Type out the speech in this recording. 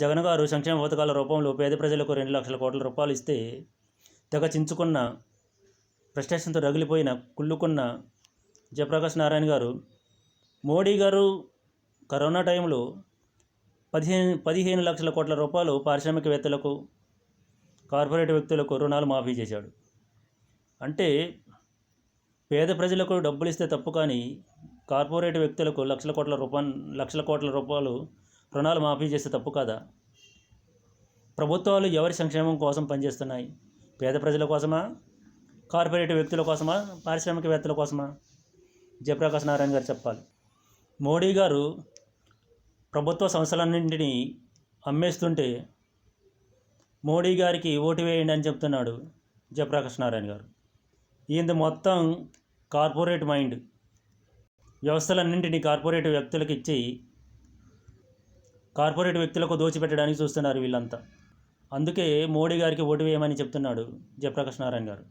జగన్ గారు సంక్షేమ పథకాల రూపంలో పేద ప్రజలకు రెండు లక్షల కోట్ల రూపాయలు ఇస్తే తెగ చించుకున్న ఫ్రస్ట్రేషన్తో రగిలిపోయిన కుళ్ళుకున్న జయప్రకాష్ నారాయణ గారు మోడీ గారు కరోనా టైంలో పదిహేను పదిహేను లక్షల కోట్ల రూపాయలు పారిశ్రామికవేత్తలకు కార్పొరేట్ వ్యక్తులకు రుణాలు మాఫీ చేశాడు. అంటే పేద ప్రజలకు డబ్బులు ఇస్తే తప్పు కానీ కార్పొరేట్ వ్యక్తులకు లక్షల కోట్ల రూపాయలు లక్షల కోట్ల రూపాయలు రుణాలు మాఫీ చేస్తే తప్పు కాదా? ప్రభుత్వాలు ఎవరి సంక్షేమం కోసం పనిచేస్తున్నాయి? పేద ప్రజల కోసమా? కార్పొరేట్ వ్యక్తుల కోసమా? పారిశ్రామికవేత్తల కోసమా? జయప్రకాష్ నారాయణ గారు చెప్పాలి. మోడీ గారు ప్రభుత్వ సంస్థలన్నింటినీ అమ్మేస్తుంటే మోడీ గారికి ఓటు వేయండి అని చెప్తున్నాడు జయప్రకాష్ నారాయణ గారు. ఈయన మొత్తం కార్పొరేట్ మైండ్. వ్యవస్థలన్నింటినీ కార్పొరేట్ వ్యక్తులకు ఇచ్చి కార్పొరేట్ వ్యక్తులకు దోచిపెట్టడానికి చూస్తున్నారు వీళ్ళంతా. అందుకే మోడీ గారికి ఓటు వేయమని చెప్తున్నాడు జయప్రకాష్ నారాయణ గారు.